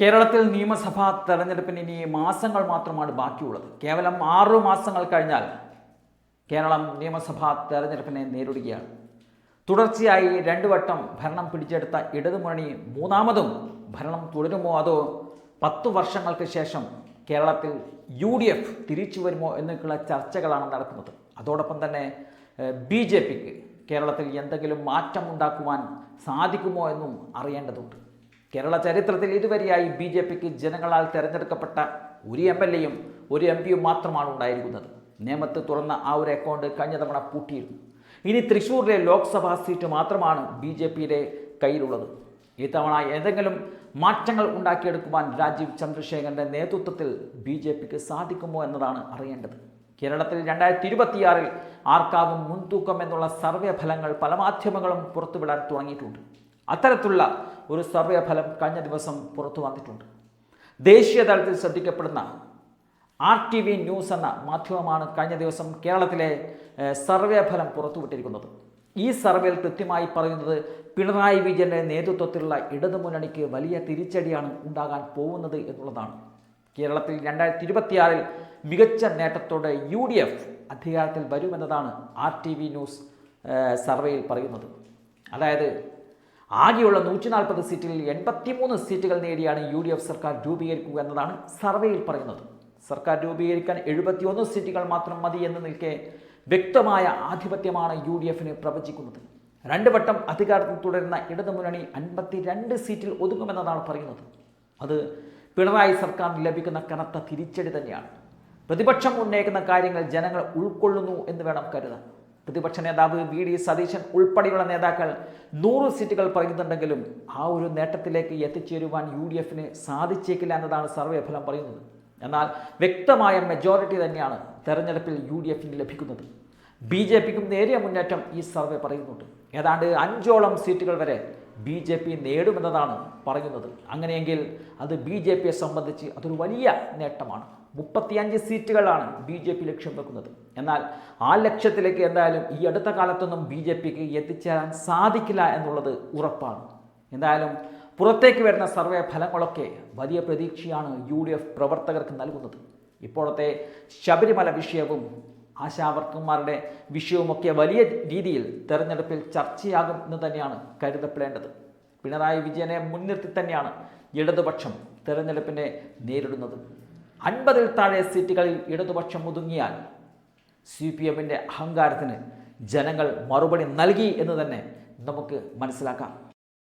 കേരളത്തിൽ നിയമസഭാ തെരഞ്ഞെടുപ്പിന് ഇനി മാസങ്ങൾ മാത്രമാണ് ബാക്കിയുള്ളത്. കേവലം ആറു മാസങ്ങൾ കഴിഞ്ഞാൽ കേരളം നിയമസഭാ തെരഞ്ഞെടുപ്പിനെ നേരിടുകയാണ്. തുടർച്ചയായി രണ്ടു വട്ടം ഭരണം പിടിച്ചെടുത്ത ഇടതുമുന്നണി മൂന്നാമതും ഭരണം തുടരുമോ അതോ പത്തു വർഷങ്ങൾക്ക് ശേഷം കേരളത്തിൽ യു ഡി എഫ് തിരിച്ചു വരുമോ എന്നൊക്കെയുള്ള ചർച്ചകളാണ് നടക്കുന്നത്. അതോടൊപ്പം തന്നെ ബി ജെ പിക്ക് കേരളത്തിൽ എന്തെങ്കിലും മാറ്റം ഉണ്ടാക്കുവാൻ സാധിക്കുമോ എന്നും അറിയേണ്ടതുണ്ട്. കേരള ചരിത്രത്തിൽ ഇതുവരെയായി ബി ജെ പിക്ക് ജനങ്ങളാൽ തിരഞ്ഞെടുക്കപ്പെട്ട ഒരു എം എൽ എയും ഒരു എം പിയും മാത്രമാണ് ഉണ്ടായിരിക്കുന്നത്. നിയമത്ത് തുറന്ന ആ ഒരു അക്കൗണ്ട് കഴിഞ്ഞ തവണ പൂട്ടിയിരുന്നു. ഇനി തൃശ്ശൂരിലെ ലോക്സഭാ സീറ്റ് മാത്രമാണ് ബി ജെ പിയുടെ കയ്യിലുള്ളത്. ഇത്തവണ ഏതെങ്കിലും മാറ്റങ്ങൾ ഉണ്ടാക്കിയെടുക്കുവാൻ രാജീവ് ചന്ദ്രശേഖരന്റെ നേതൃത്വത്തിൽ ബി ജെ പിക്ക് സാധിക്കുമോ എന്നതാണ് അറിയേണ്ടത്. കേരളത്തിൽ രണ്ടായിരത്തി ഇരുപത്തിയാറിൽ ആർക്കാവും മുൻതൂക്കം എന്നുള്ള സർവേ ഫലങ്ങൾ പല മാധ്യമങ്ങളും പുറത്തുവിടാൻ തുടങ്ങിയിട്ടുണ്ട്. അത്തരത്തിലുള്ള ഒരു സർവേ ഫലം കഴിഞ്ഞ ദിവസം പുറത്തു വന്നിട്ടുണ്ട്. ദേശീയ തലത്തിൽ ശ്രദ്ധിക്കപ്പെടുന്ന ആർ ടി വി ന്യൂസ് എന്ന മാധ്യമമാണ് കഴിഞ്ഞ ദിവസം കേരളത്തിലെ സർവേ ഫലം പുറത്തുവിട്ടിരിക്കുന്നത്. ഈ സർവേയിൽ കൃത്യമായി പറയുന്നത് പിണറായി വിജയന്റെ നേതൃത്വത്തിലുള്ള ഇടതുമുന്നണിക്ക് വലിയ തിരിച്ചടിയാണ് ഉണ്ടാകാൻ പോകുന്നത് എന്നുള്ളതാണ്. കേരളത്തിൽ രണ്ടായിരത്തി ഇരുപത്തിയാറിൽ മികച്ച നേട്ടത്തോടെ യു ഡി എഫ് അധികാരത്തിൽ വരുമെന്നതാണ് ആർ ടി വി ന്യൂസ് സർവേയിൽ പറയുന്നത്. അതായത് ആകെയുള്ള നൂറ്റി നാൽപ്പത് സീറ്റിൽ എൺപത്തിമൂന്ന് സീറ്റുകൾ നേടിയാണ് യു ഡി എഫ് സർക്കാർ രൂപീകരിക്കുക എന്നതാണ് സർവേയിൽ പറയുന്നത്. സർക്കാർ രൂപീകരിക്കാൻ എഴുപത്തിയൊന്ന് സീറ്റുകൾ മാത്രം മതി എന്ന് നിൽക്കെ വ്യക്തമായ ആധിപത്യമാണ് യു ഡി എഫിന് പ്രവചിക്കുന്നത്. രണ്ട് വട്ടം അധികാരത്തിൽ തുടരുന്ന ഇടതുമുന്നണി അൻപത്തി രണ്ട് സീറ്റിൽ ഒതുങ്ങുമെന്നതാണ് പറയുന്നത്. അത് പിണറായി സർക്കാരിന് ലഭിക്കുന്ന കനത്ത തിരിച്ചടി തന്നെയാണ്. പ്രതിപക്ഷം ഉന്നയിക്കുന്ന കാര്യങ്ങൾ ജനങ്ങൾ ഉൾക്കൊള്ളുന്നു എന്ന് വേണം കരുതാൻ. പ്രതിപക്ഷ നേതാവ് വി ഡി സതീശൻ ഉൾപ്പെടെയുള്ള നേതാക്കൾ നൂറ് സീറ്റുകൾ പറയുന്നുണ്ടെങ്കിലും ആ ഒരു നേട്ടത്തിലേക്ക് എത്തിച്ചേരുവാൻ യു ഡി എഫിന് സാധിച്ചേക്കില്ല എന്നതാണ് സർവേ ഫലം പറയുന്നത്. എന്നാൽ വ്യക്തമായ മെജോറിറ്റി തന്നെയാണ് തെരഞ്ഞെടുപ്പിൽ യു ഡി എഫിന് ലഭിക്കുന്നത്. ബി ജെ പിക്കും നേരിയ മുന്നേറ്റം ഈ സർവേ പറയുന്നുണ്ട്. ഏതാണ്ട് അഞ്ചോളം സീറ്റുകൾ വരെ ബി ജെ പി നേടുമെന്നതാണ് പറയുന്നത്. അങ്ങനെയെങ്കിൽ അത് ബി ജെ പിയെ സംബന്ധിച്ച് അതൊരു വലിയ നേട്ടമാണ്. മുപ്പത്തിയഞ്ച് സീറ്റുകളാണ് ബി ജെ പി ലക്ഷ്യം വെക്കുന്നത്. എന്നാൽ ആ ലക്ഷ്യത്തിലേക്ക് എന്തായാലും ഈ അടുത്ത കാലത്തൊന്നും ബി ജെ പിക്ക് എത്തിച്ചേരാൻ സാധിക്കില്ല എന്നുള്ളത് ഉറപ്പാണ്. എന്തായാലും പുറത്തേക്ക് വരുന്ന സർവേ ഫലങ്ങളൊക്കെ വലിയ പ്രതീക്ഷയാണ് യു ഡി എഫ് പ്രവർത്തകർക്ക് നൽകുന്നത്. ഇപ്പോഴത്തെ ശബരിമല വിഷയവും ആശാവർക്കന്മാരുടെ വിഷയവുമൊക്കെ വലിയ രീതിയിൽ തെരഞ്ഞെടുപ്പിൽ ചർച്ചയാകും എന്ന് തന്നെയാണ് കരുതപ്പെടേണ്ടത്. പിണറായി വിജയനെ മുൻനിർത്തി തന്നെയാണ് ഇടതുപക്ഷം തെരഞ്ഞെടുപ്പിനെ നേരിടുന്നത്. അൻപതിൽ താഴെ സീറ്റുകളിൽ ഇടതുപക്ഷം ഒതുങ്ങിയാൽ സി പി എമ്മിന്റെ അഹങ്കാരത്തിന് ജനങ്ങൾ മറുപടി നൽകി എന്ന് തന്നെ നമുക്ക് മനസ്സിലാക്കാം.